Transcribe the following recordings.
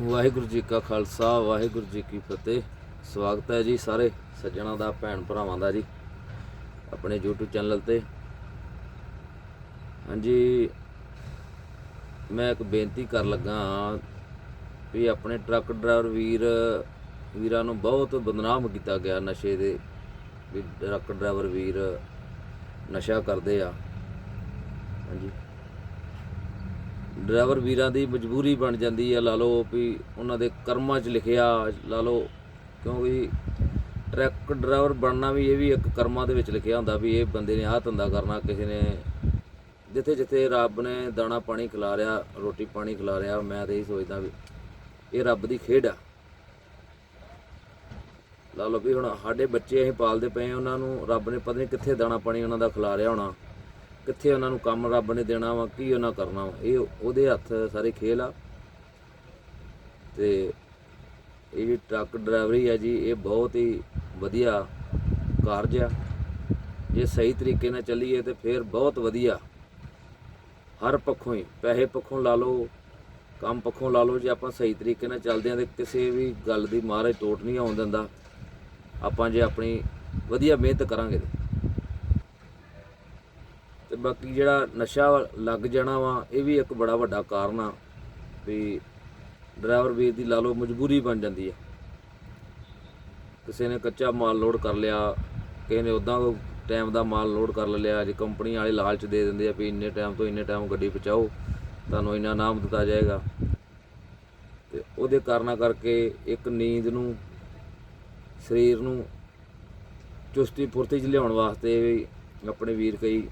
ਵਾਹਿਗੁਰੂ ਜੀ ਕਾ ਖਾਲਸਾ, ਵਾਹਿਗੁਰੂ ਜੀ ਕੀ ਫਤਿਹ। ਸਵਾਗਤ ਹੈ ਜੀ ਸਾਰੇ ਸੱਜਣਾ ਦਾ, ਭੈਣ ਭਰਾਵਾਂ ਦਾ ਜੀ, ਆਪਣੇ YouTube ਚੈਨਲ ਤੇ। ਹਾਂਜੀ, ਮੈਂ ਇੱਕ ਬੇਨਤੀ ਕਰ ਲੱਗਾ ਹਾਂ ਵੀ ਆਪਣੇ ਟਰੱਕ ਡਰਾਈਵਰ ਵੀਰ, ਵੀਰਾਂ ਨੂੰ ਬਹੁਤ ਬਦਨਾਮ ਕੀਤਾ ਗਿਆ ਨਸ਼ੇ ਦੇ, ਵੀ ਟਰੱਕ ਡਰਾਈਵਰ ਵੀਰ ਨਸ਼ਾ ਕਰਦੇ ਆ। ਹਾਂਜੀ। ਡਰਾਈਵਰ ਵੀਰਾਂ ਦੀ ਮਜਬੂਰੀ ਬਣ ਜਾਂਦੀ ਹੈ, ਲਾ ਲਓ ਵੀ ਉਹਨਾਂ ਦੇ ਕਰਮਾਂ 'ਚ ਲਿਖਿਆ, ਲਾ ਲਓ, ਕਿਉਂਕਿ ਟਰੱਕ ਡਰਾਈਵਰ ਬਣਨਾ ਵੀ ਇਹ ਵੀ ਇੱਕ ਕਰਮਾਂ ਦੇ ਵਿੱਚ ਲਿਖਿਆ ਹੁੰਦਾ ਵੀ ਇਹ ਬੰਦੇ ਨੇ ਆਹ ਧੰਦਾ ਕਰਨਾ, ਕਿਸੇ ਨੇ ਜਿੱਥੇ ਜਿੱਥੇ ਰੱਬ ਨੇ ਦਾਣਾ ਪਾਣੀ ਖਿਲਾ ਰਿਆ ਰੋਟੀ ਪਾਣੀ ਖਿਲਾ ਰਿਆ ਮੈਂ ਤਾਂ ਇਹ ਸੋਚਦਾ ਵੀ ਇਹ ਰੱਬ ਦੀ ਖੇਡ ਆ। ਲਾ ਲਓ ਵੀ ਹੁਣ ਸਾਡੇ ਬੱਚੇ ਅਸੀਂ ਪਾਲਦੇ ਪਏ ਉਹਨਾਂ ਨੂੰ ਰੱਬ ਨੇ ਪਤਾ ਨਹੀਂ ਕਿੱਥੇ ਦਾਣਾ ਪਾਣੀ ਉਹਨਾਂ ਦਾ ਖਿਲਾ ਰਿਆ ਹੋਣਾ। ਕਿੱਥੇ ਉਹਨਾਂ ਨੂੰ ਕੰਮ ਰੱਬ ਨੇ ਦੇਣਾ ਵਾ, ਕੀ ਉਹਨਾਂ ਕਰਨਾ ਵਾ। ਇਹ ਉਹਦੇ ਹੱਥ ਸਾਰੇ ਖੇਲ ਆ। ਤੇ ਇਹ ਜਿਹੜੀ ਟਰੱਕ ਡਰਾਈਵਰੀ ਆ ਜੀ, ਇਹ ਬਹੁਤ ਹੀ ਵਧੀਆ ਕਾਰਜ ਆ। ਜੇ ਸਹੀ ਤਰੀਕੇ ਨਾਲ ਚੱਲੀਏ ਤੇ ਫਿਰ ਬਹੁਤ ਵਧੀਆ। ਹਰ ਪੱਖੋਂ ਹੀ, ਪੈਸੇ ਪੱਖੋਂ ਲਾ ਲਓ, ਕੰਮ ਪੱਖੋਂ ਲਾ ਲਓ, ਜੇ ਆਪਾਂ ਸਹੀ ਤਰੀਕੇ ਨਾਲ ਚੱਲਦੇ ਆਂ ਤੇ ਕਿਸੇ ਵੀ ਗੱਲ ਦੀ ਮਹਾਰਾਜ ਟੋਟ ਨਹੀਂ ਆਉਣ ਦਿੰਦਾ। ਆਪਾਂ ਜੇ ਆਪਣੀ ਵਧੀਆ ਮਿਹਨਤ ਕਰਾਂਗੇ ਤੇ। ਤੇ ਬਾਕੀ ਜਿਹੜਾ ਨਸ਼ਾ ਲੱਗ ਜਾਣਾ ਵਾ, ਇਹ ਵੀ ਇੱਕ ਬੜਾ ਵੱਡਾ ਕਾਰਨ ਆ ਵੀ ਡਰਾਈਵਰ ਵੀਰ ਦੀ ਲਾ ਲਓ ਮਜਬੂਰੀ ਬਣ ਜਾਂਦੀ ਆ। ਕਿਸੇ ਨੇ ਕੱਚਾ ਮਾਲ ਲੋਡ ਕਰ ਲਿਆ, ਕਿਸੇ ਨੇ ਉਦਾਂ ਟਾਈਮ ਦਾ ਮਾਲ ਲੋਡ ਕਰ ਲਿਆ, ਜੇ ਕੰਪਨੀ ਵਾਲੇ ਲਾਲਚ ਦੇ ਦਿੰਦੇ ਆ ਵੀ ਇੰਨੇ ਟਾਈਮ ਤੋਂ ਇੰਨੇ ਟਾਈਮ ਗੱਡੀ ਪਹੁੰਚਾਓ, ਤੁਹਾਨੂੰ ਇੰਨਾ ਨਾਮ ਦਿੱਤਾ ਜਾਏਗਾ। ਤੇ ਉਹਦੇ ਕਾਰਨਾਂ ਕਰਕੇ ਇੱਕ ਨੀਂਦ ਨੂੰ, ਸਰੀਰ ਨੂੰ ਚੁਸਤੀ ਫੁਰਤੀ ਚ ਲਿਆਉਣ ਵਾਸਤੇ ਵੀ ਆਪਣੇ ਵੀਰ ਕਈ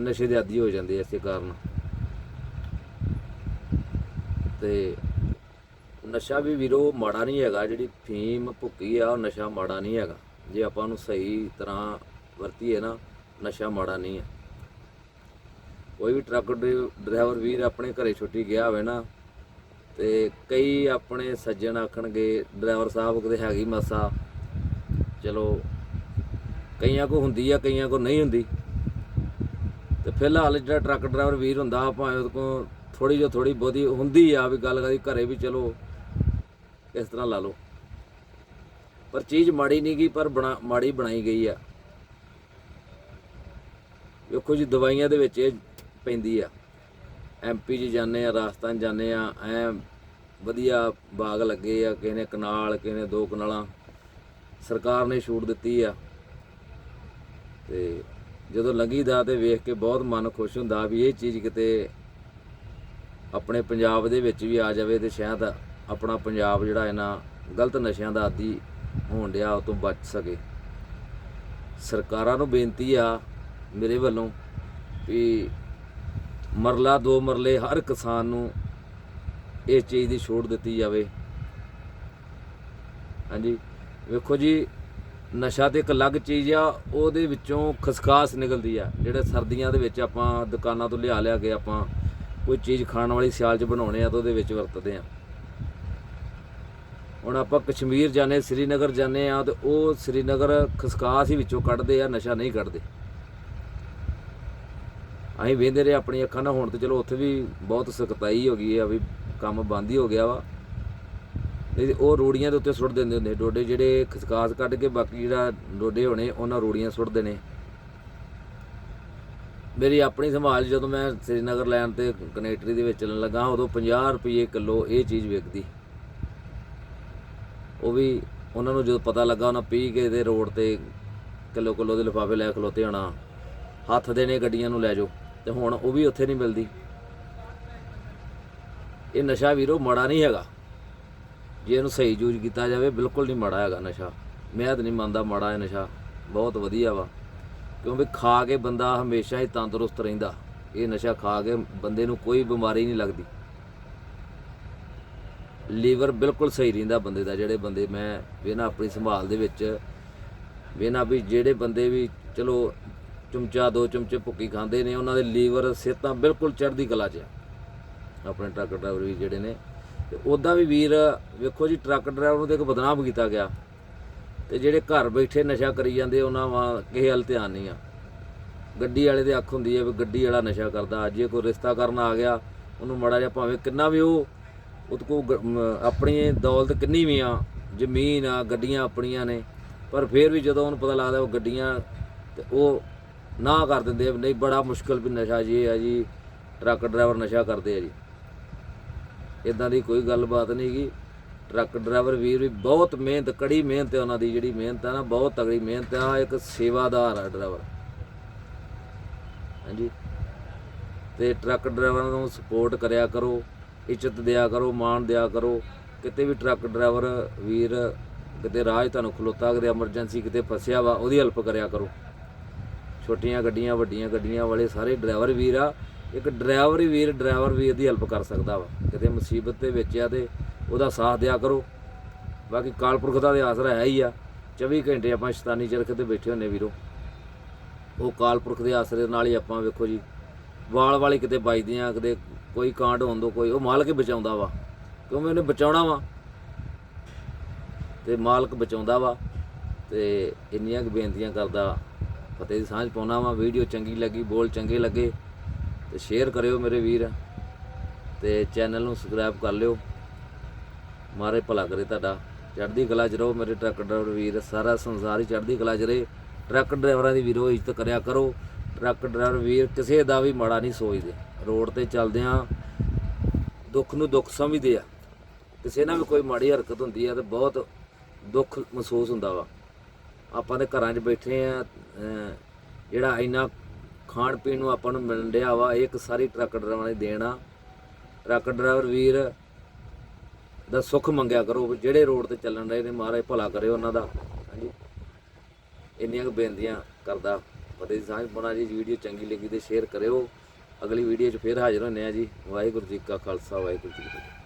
ਨਸ਼ੇ ਦੇ ਆਦੀ ਹੋ ਜਾਂਦੇ ਆ ਇਸੇ ਕਾਰਨ। ਤੇ ਨਸ਼ਾ ਵੀ ਵੀਰੋ ਮਾੜਾ ਨਹੀਂ ਹੈਗਾ, ਜਿਹੜੀ ਫੀਮ ਭੁੱਕੀ ਆ, ਉਹ ਨਸ਼ਾ ਮਾੜਾ ਨਹੀਂ ਹੈਗਾ। ਜੇ ਆਪਾਂ ਨੂੰ ਸਹੀ ਤਰ੍ਹਾਂ ਵਰਤੀਏ ਨਾ, ਨਸ਼ਾ ਮਾੜਾ ਨਹੀਂ ਹੈ ਕੋਈ ਵੀ ਟਰੱਕ ਡਰਾਈਵਰ ਵੀਰ ਆਪਣੇ ਘਰੇ ਛੁੱਟੀ ਗਿਆ ਹੋਵੇ ਨਾ, ਤੇ ਕਈ ਆਪਣੇ ਸੱਜਣ ਆਖਣਗੇ, ਡਰਾਈਵਰ ਸਾਹਿਬ ਕਿਤੇ ਹੈਗੀ ਮਾਸਾ। ਚਲੋ, ਕਈਆਂ ਕੋ ਹੁੰਦੀ ਆ, ਕਈਆਂ ਕੋ ਨਹੀਂ ਹੁੰਦੀ। ਤੇ ਫਿਲਹਾਲ ਜਿਹੜਾ ਟਰੱਕ ਡਰਾਈਵਰ ਵੀਰ ਹੁੰਦਾ ਭਾਵੇਂ ਉਹਦੇ ਕੋ ਥੋੜੀ ਜੋ ਥੋੜੀ ਬਹੁਤੀ ਹੁੰਦੀ ਆ ਵੀ ਗੱਲ ਕਰੀ, ਘਰੇ ਵੀ ਚਲੋ, ਇਸ ਤਰ੍ਹਾਂ ਲਾ ਲਓ। ਪਰ ਚੀਜ਼ ਮਾੜੀ ਨਹੀਂ ਗਈ, ਪਰ ਬਣਾ, ਮਾੜੀ ਬਣਾਈ ਗਈ ਆ। ਵੇਖੋ ਜੀ, ਦਵਾਈਆਂ ਦੇ ਵਿੱਚ ਇਹ ਪੈਂਦੀ ਆ। ਐਮਪੀ ਜੀ ਜਾਂਦੇ ਆ, ਰਾਜਸਥਾਨ ਜਾਂਦੇ ਆ, ਐ ਵਧੀਆ ਬਾਗ ਲੱਗੇ ਆ, ਕਿਸੇ ਨੇ ਕਨਾਲ, ਕਿਸੇ ਨੇ ਦੋ ਕਨਾਲਾਂ। ਸਰਕਾਰ ਨੇ ਛੂਟ ਦਿੱਤੀ ਆ। ਤੇ ਜਦੋਂ ਲੰਘੀਦਾ ਤੇ ਵੇਖ ਕੇ ਬਹੁਤ ਮਨ ਖੁਸ਼ ਹੁੰਦਾ ਵੀ ਇਹ ਚੀਜ਼ ਕਿਤੇ ਆਪਣੇ ਪੰਜਾਬ ਦੇ ਵਿੱਚ ਵੀ ਆ ਜਾਵੇ ਤੇ ਸ਼ਾਇਦ ਆਪਣਾ ਪੰਜਾਬ ਜਿਹੜਾ ਇਹਨਾਂ ਗਲਤ ਨਸ਼ਿਆਂ ਦਾ ਆਦੀ ਹੋਣ ਡਿਆ ਉਹ ਤੋਂ ਬਚ ਸਕੇ। ਸਰਕਾਰਾਂ ਨੂੰ ਬੇਨਤੀ ਆ ਮੇਰੇ ਵੱਲੋਂ ਵੀ ਮਰਲਾ ਦੋ ਮਰਲੇ ਹਰ ਕਿਸਾਨ ਨੂੰ ਇਸ ਚੀਜ਼ ਦੀ ਛੋਟ ਦਿੱਤੀ ਜਾਵੇ। ਹਾਂਜੀ, ਵੇਖੋ ਜੀ ਨਸ਼ਾ ਤੇ ਇੱਕ ਅਲੱਗ ਚੀਜ਼ ਆ, ਉਹਦੇ ਵਿੱਚੋਂ ਖਸਖਾਸ ਨਿਕਲਦੀ ਆ। ਜਿਹੜੇ ਸਰਦੀਆਂ ਦੇ ਵਿੱਚ ਆਪਾਂ ਦੁਕਾਨਾਂ ਤੋਂ ਲਿਆ ਲਿਆ ਕੇ ਆਪਾਂ ਕੋਈ ਚੀਜ਼ ਖਾਣ ਵਾਲੀ ਸਿਆਲ 'ਚ ਬਣਾਉਣੇ ਆ ਤਾਂ ਉਹਦੇ ਵਿੱਚ ਵਰਤਦੇ ਆ। ਹੁਣ ਆਪਾਂ ਕਸ਼ਮੀਰ ਜਾਣੇ ਸ੍ਰੀਨਗਰ ਜਾਣੇ ਆ ਤੇ ਉਹ ਸ੍ਰੀਨਗਰ ਖਸਖਾਸ ਹੀ ਵਿੱਚੋਂ ਕੱਢਦੇ ਆ, ਨਸ਼ਾ ਨਹੀਂ ਕੱਢਦੇ। ਅਸੀਂ ਵੇਂਦੇ ਰਹੇ ਆਪਣੀ ਅੱਖਾਂ ਨਾਲ, ਹੁਣ ਤੇ ਚਲੋ ਉੱਥੇ ਵੀ ਬਹੁਤ ਸਖਤਾਈ ਹੋ ਗਈ ਆ ਵੀ ਕੰਮ ਬੰਦ ਹੀ ਹੋ ਗਿਆ ਵਾ। ਤੇ ਉਹ ਰੋੜੀਆਂ ਦੇ ਉੱਤੇ ਸੁੱਟ ਦਿੰਦੇ ਹੁੰਦੇ ਡੋਡੇ ਜਿਹੜੇ ਖਸਖਾਸ ਕੱਢ ਕੇ ਬਾਕੀ ਜਿਹੜਾ ਡੋਡੇ ਹੋਣੇ, ਉਹਨਾਂ ਰੋੜੀਆਂ ਸੁੱਟਦੇ ਨੇ ਮੇਰੀ ਆਪਣੀ ਸੰਭਾਲ ਜਦੋਂ ਮੈਂ ਸ੍ਰੀਨਗਰ ਲੈਣ ਤੇ ਕਨੈਕਟਰੀ ਦੇ ਵਿੱਚ ਚੱਲਣ ਲੱਗਾ, ਉਦੋਂ 50 ਰੁਪਏ ਕਿਲੋ ਇਹ ਚੀਜ਼ ਵਿਕਦੀ। ਉਹ ਵੀ ਉਹਨਾਂ ਨੂੰ ਜਦੋਂ ਪਤਾ ਲੱਗਾ, ਉਹਨਾਂ ਪੀ ਕੇ ਦੇ ਰੋਡ ਤੇ ਕਿਲੋ ਕਿਲੋ ਦੇ ਲਿਫਾਫੇ ਲੈ ਖਲੋਤੇ ਹੋਣਾ। ਹੱਥ ਦੇਣੇ ਗੱਡੀਆਂ ਨੂੰ ਲੈ ਜਾਓ, ਤੇ ਹੁਣ ਉਹ ਵੀ ਉੱਥੇ ਨਹੀਂ ਮਿਲਦੀ। ਇਹ ਨਸ਼ਾ ਵੀਰੋ ਮਾੜਾ ਨਹੀਂ ਹੈਗਾ। ਜੇ ਇਹਨੂੰ ਸਹੀ ਯੂਜ਼ ਕੀਤਾ ਜਾਵੇ, ਬਿਲਕੁਲ ਨਹੀਂ ਮਾੜਾ ਹੈਗਾ ਨਸ਼ਾ। ਮੈਂ ਤਾਂ ਨਹੀਂ ਮੰਨਦਾ ਮਾੜਾ ਹੈ ਨਸ਼ਾ। ਬਹੁਤ ਵਧੀਆ ਵਾ। ਕਿਉਂਕਿ ਖਾ ਕੇ ਬੰਦਾ ਹਮੇਸ਼ਾ ਹੀ ਤੰਦਰੁਸਤ ਰਹਿੰਦਾ। ਇਹ ਨਸ਼ਾ ਖਾ ਕੇ ਬੰਦੇ ਨੂੰ ਕੋਈ ਬਿਮਾਰੀ ਨਹੀਂ ਲੱਗਦੀ। ਲੀਵਰ ਬਿਲਕੁਲ ਸਹੀ ਰਹਿੰਦਾ ਬੰਦੇ ਦਾ, ਜਿਹੜੇ ਬੰਦੇ ਮੈਂ ਵੇਨਾ ਆਪਣੀ ਸੰਭਾਲ ਦੇ ਵਿੱਚ। ਵੇਨਾ ਵੀ ਜਿਹੜੇ ਬੰਦੇ ਵੀ ਚਲੋ ਚਮਚਾ, ਦੋ ਚਮਚੇ ਭੁੱਕੀ ਖਾਂਦੇ ਨੇ, ਉਹਨਾਂ ਦੇ ਲੀਵਰ ਸਿਹਤਾਂ ਬਿਲਕੁਲ ਚੜ੍ਹਦੀ ਕਲਾ 'ਚ ਆ। ਆਪਣੇ ਟਰੱਕ ਡਰਾਈਵਰ ਵੀ ਜਿਹੜੇ ਨੇ ਤੇ ਉਦਾਂ ਵੀ ਵੀਰ, ਵੇਖੋ ਜੀ, ਟਰੱਕ ਡਰਾਈਵਰ ਨੂੰ ਤੇ ਇੱਕ ਬਦਨਾਮ ਕੀਤਾ ਗਿਆ। ਤੇ ਜਿਹੜੇ ਘਰ ਬੈਠੇ ਨਸ਼ਾ ਕਰੀ ਜਾਂਦੇ, ਉਹਨਾਂ ਵਾਂ ਕਿਸੇ ਹਲ ਧਿਆਨ ਨਹੀਂ ਆ। ਗੱਡੀ ਵਾਲੇ ਦੇ ਅੱਖ ਹੁੰਦੀ ਹੈ ਵੀ ਗੱਡੀ ਵਾਲਾ ਨਸ਼ਾ ਕਰਦਾ। ਜੇ ਕੋਈ ਰਿਸ਼ਤਾ ਕਰਨ ਆ ਗਿਆ, ਉਹਨੂੰ ਮੜਾ ਜਿਹਾ ਭਾਵੇਂ ਕਿੰਨਾ ਵੀ ਉਹ ਉਹਦੇ ਕੋ ਆਪਣੀ ਦੌਲਤ ਕਿੰਨੀ ਵੀ ਆ, ਜ਼ਮੀਨ ਆ, ਗੱਡੀਆਂ ਆਪਣੀਆਂ ਨੇ, ਪਰ ਫਿਰ ਵੀ ਜਦੋਂ ਉਹਨੂੰ ਪਤਾ ਲੱਗਦਾ ਉਹ ਗੱਡੀਆਂ ਤੇ ਉਹ ਨਾ ਕਰ ਦਿੰਦੇ ਨਹੀਂ ਬੜਾ ਮੁਸ਼ਕਲ ਵੀ ਨਸ਼ਾ ਜੀ ਆ ਜੀ, ਟਰੱਕ ਡਰਾਈਵਰ ਨਸ਼ਾ ਕਰਦੇ ਆ ਜੀ। ਇਦਾਂ ਦੀ ਕੋਈ ਗੱਲਬਾਤ ਨਹੀਂ ਗੀ ਟਰੱਕ ਡਰਾਈਵਰ ਵੀਰ ਵੀ ਬਹੁਤ ਮਿਹਨਤ, ਕੜੀ ਮਿਹਨਤ ਹੈ ਉਹਨਾਂ ਦੀ ਜਿਹੜੀ ਮਿਹਨਤ ਹੈ ਨਾ, ਬਹੁਤ ਤਗੜੀ ਮਿਹਨਤ ਆ ਇੱਕ ਸੇਵਾਦਾਰ ਆ ਡਰਾਈਵਰ। ਹਾਂਜੀ। ਤੇ ਟਰੱਕ ਡਰਾਈਵਰਾਂ ਨੂੰ ਸਪੋਰਟ ਕਰਿਆ ਕਰੋ, ਇੱਜ਼ਤ ਦਿਆ ਕਰੋ, ਮਾਣ ਦਿਆ ਕਰੋ। ਕਿਤੇ ਵੀ ਟਰੱਕ ਡਰਾਈਵਰ ਵੀਰ ਕਿਤੇ ਰਾਜ ਤੁਹਾਨੂੰ ਖਲੋਤਾ, ਕਿਤੇ ਐਮਰਜੈਂਸੀ ਕਿਤੇ ਫਸਿਆ ਵਾ, ਉਹਦੀ ਹੈਲਪ ਕਰਿਆ ਕਰੋ। ਛੋਟੀਆਂ ਗੱਡੀਆਂ, ਵੱਡੀਆਂ ਗੱਡੀਆਂ ਵਾਲੇ ਸਾਰੇ ਡਰਾਈਵਰ ਵੀਰ ਆ। ਇੱਕ ਡਰਾਈਵਰ ਵੀਰ ਡਰਾਈਵਰ ਵੀਰ ਦੀ ਹੈਲਪ ਕਰ ਸਕਦਾ ਵਾ। ਕਿਤੇ ਮੁਸੀਬਤ ਦੇ ਵਿੱਚ ਆ ਤੇ ਉਹਦਾ ਸਾਥ ਦਿਆ ਕਰੋ। ਬਾਕੀ ਕਾਲਪੁਰਖ ਦਾ ਤੇ ਆਸਰਾ ਹੈ ਹੀ ਆ। 24 ਘੰਟੇ ਆਪਾਂ ਸ਼ੈਤਾਨੀ ਚਰਖ ਤੇ ਬੈਠੇ ਹੁੰਨੇ ਵੀਰੋ। ਉਹ ਕਾਲਪੁਰਖ ਦੇ ਆਸਰੇ ਨਾਲ ਹੀ ਆਪਾਂ ਵੇਖੋ ਜੀ, ਵਾਲ ਵਾਲੀ ਕਿਤੇ ਵੱਜਦੇ ਆ ਕਿਤੇ ਕੋਈ ਕਾਂਡ ਹੋਣ ਤੋਂ ਕੋਈ, ਉਹ ਮਾਲਕ ਹੀ ਬਚਾਉਂਦਾ ਵਾ। ਕਿਉਂਕਿ ਉਹਨੇ ਬਚਾਉਣਾ ਵਾ। ਤੇ ਮਾਲਕ ਬਚਾਉਂਦਾ ਵਾ ਤੇ ਇੰਨੀਆਂ ਕੁ ਬੇਨਤੀਆਂ ਕਰਦਾ ਫਤਿਹ ਦੀ ਸਾਂਝ ਪਾਉਣਾ ਵਾ। ਵੀਡੀਓ ਚੰਗੀ ਲੱਗੀ, ਬੋਲ ਚੰਗੇ ਲੱਗੇ। ਤੇ ਸ਼ੇਅਰ ਕਰਿਓ ਮੇਰੇ ਵੀਰ ਤੇ ਚੈਨਲ ਨੂੰ ਸਬਸਕ੍ਰਾਈਬ ਕਰ ਲਿਓ। ਮਾਰੇ ਭਲਾ ਕਰੇ ਤੁਹਾਡਾ। ਚੜ੍ਹਦੀ ਕਲਾ 'ਚ ਰਹੋ ਮੇਰੇ ਟਰੱਕ ਡਰਾਈਵਰ ਵੀਰ। ਸਾਰਾ ਸੰਸਾਰ ਹੀ ਚੜ੍ਹਦੀ ਕਲਾ 'ਚ ਰਹੇ। ਟਰੱਕ ਡਰਾਈਵਰਾਂ ਦੀ ਵੀਰੋ ਇੱਜ਼ਤ ਕਰਿਆ ਕਰੋ। ਟਰੱਕ ਡਰਾਈਵਰ ਵੀਰ ਕਿਸੇ ਦਾ ਵੀ ਮਾੜਾ ਨਹੀਂ ਸੋਚਦੇ। ਰੋਡ ਤੇ ਚੱਲਦੇ ਆ। ਦੁੱਖ ਨੂੰ ਦੁੱਖ ਸਮਝਦੇ ਆ। ਕਿਸੇ ਨਾਲ ਵੀ ਕੋਈ ਮਾੜੀ ਹਰਕਤ ਹੁੰਦੀ ਆ ਤੇ ਬਹੁਤ ਦੁੱਖ ਮਹਿਸੂਸ ਹੁੰਦਾ ਵਾ। ਆਪਾਂ ਦੇ ਘਰਾਂ 'ਚ ਬੈਠੇ ਆ ਜਿਹੜਾ ਇੰਨਾ ਖਾਣ ਪੀਣ ਨੂੰ ਆਪਾਂ ਨੂੰ ਮਿਲਣ ਡਿਆ ਵਾ, ਇਹ ਇੱਕ ਸਾਰੀ ਟਰੱਕ ਡਰਾਈਵਰਾਂ ਦੀ ਦੇਣ। ਆ ਟਰੱਕ ਡਰਾਈਵਰ ਵੀਰ ਦਾ ਸੁੱਖ ਮੰਗਿਆ ਕਰੋ ਜਿਹੜੇ ਰੋਡ ਤੇ ਚੱਲਣ ਰਹੇ ਨੇ, ਮਹਾਰਾਜ ਭਲਾ ਕਰੇ ਉਹਨਾਂ ਦਾ। ਹਾਂਜੀ। ਇੰਨੀਆਂ ਕੁ ਬੇਨਤੀਆਂ ਕਰਦਾ। ਫਤਿਹ ਦੀ ਸਾਂਝ ਬਣਾ ਜੀ, ਵੀਡੀਓ ਚੰਗੀ ਲੱਗੀ ਤੇ ਸ਼ੇਅਰ ਕਰਿਓ। ਅਗਲੀ ਵੀਡੀਓ 'ਚ ਫੇਰ ਹਾਜ਼ਰ ਹੁੰਨੇ ਆ ਜੀ। ਵਾਹਿਗੁਰੂ ਜੀ ਕਾ ਖਾਲਸਾ, ਵਾਹਿਗੁਰੂ ਜੀ ਕੀ ਫਤਿਹ।